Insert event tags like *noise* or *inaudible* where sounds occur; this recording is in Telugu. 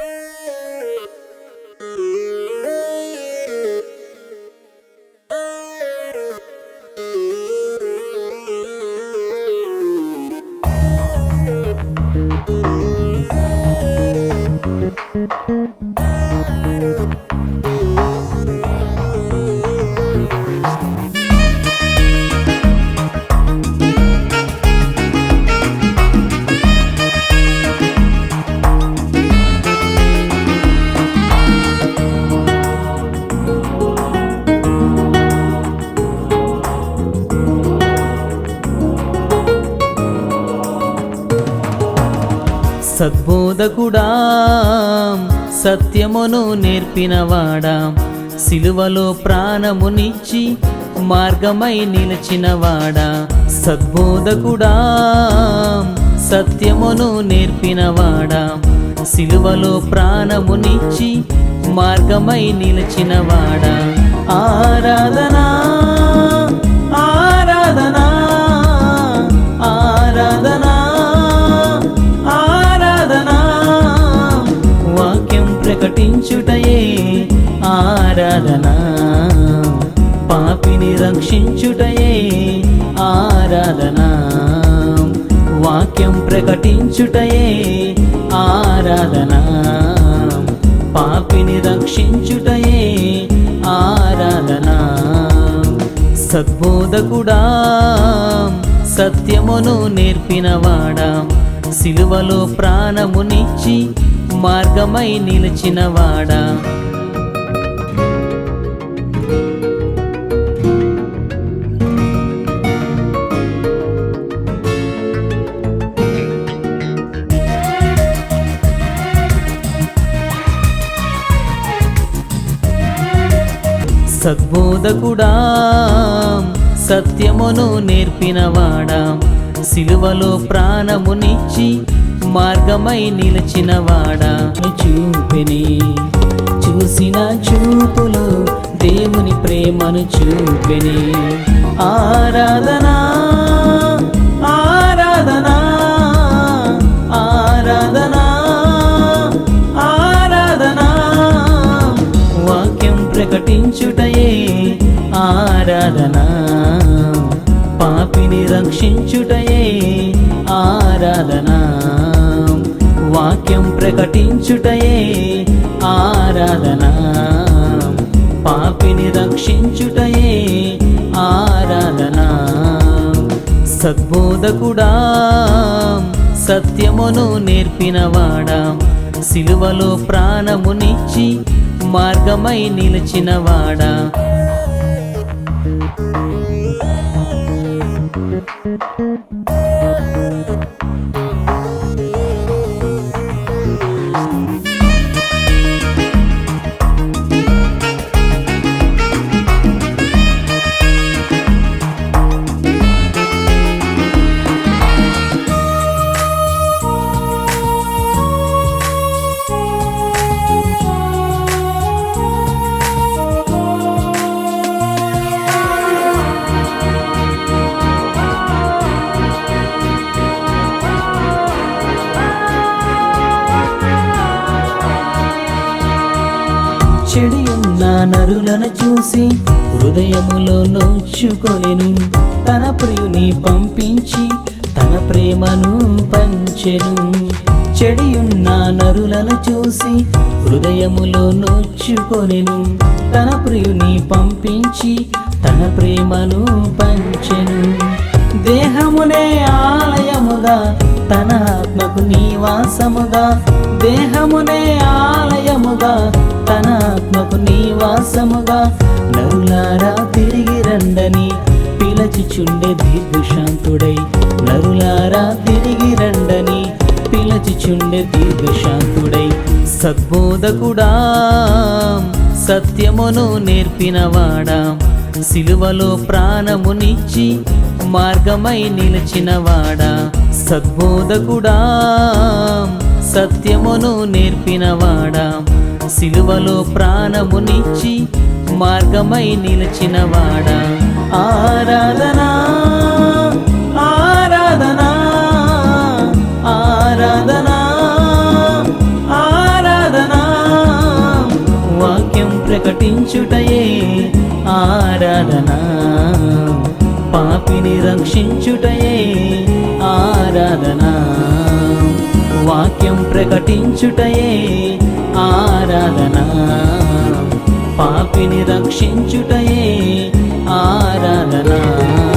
Yeah. *laughs* సద్బోధకుడా సత్యమును నేర్పినవాడా సిలువలో ప్రాణమునిచ్చి మార్గమై నిలిచినవాడా. సద్బోధకుడా సత్యమును నేర్పినవాడా. సిలువలో ప్రాణమునిచ్చి మార్గమై నిలిచినవాడా. ఆరాధనా రక్షించుటయే ఆరాధన. వాక్యం ప్రకటించుటయే ఆరాధన. పాపిని రక్షించుటయే ఆరాధనా. సద్బోధకుడా సత్యమును నేర్పినవాడా. సిలువలో ప్రాణమునిచ్చి మార్గమై నిలిచినవాడా. సద్బోధకుడా సత్యమును నేర్పినవాడా సిలువలో ప్రాణమునిచ్చి మార్గమై నిలిచినవాడా. చూపిని చూసిన చూపులు దేవుని ప్రేమను చూపిని. ఆరాధన ప్రకటించుటయే ఆరాధన. పాపిని రక్షించుటయే ఆరాధన. వాక్యం ప్రకటించుటయే ఆరాధన. పాపిని రక్షించుటయే ఆరాధన. సద్బోధకుడా సత్యమును నేర్పినవాడా. సిలువలో ప్రాణమునిచ్చి మార్గమై నిలిచినవాడా? చెడియున్న నరులను చూసి హృదయములో నోచుకొనెను. తన ప్రియుని పంపించి తన ప్రేమను పంచెను. చెడియున్న నరులను చూసి హృదయములో నోచుకొనెను. తన ప్రియుని పంపించి తన ప్రేమను పంచెను. దేహమునే ఆలయముగా తన ఆత్మకు నివాసముగా దేహమునే ఆలయముగా ఆత్మకు నివాసముగా నరులారా తిరిగి రండని పిలచిచుండే దీర్ఘశాంతుడై నరులారా తిరిగి రండని పిలచిచుండే దీర్ఘశాంతుడై సద్బోధకుడా సత్యమును నేర్పినవాడా సిలువలో ప్రాణమునిచ్చి మార్గమై నిలిచినవాడా సద్బోధకుడా సత్యమును నేర్పినవాడా సిలువలో ప్రాణమునిచ్చి మార్గమై నిలిచినవాడా ఆరాధనా ఆరాధనా ఆరాధనా ఆరాధనా. వాక్యం ప్రకటించుటయే ఆరాధనా. పాపిని రక్షించుటయే ఆరాధనా. వాక్యం ప్రకటించుటయే ఆరాధన. పాపిని రక్షించుటయే ఆరాధనా.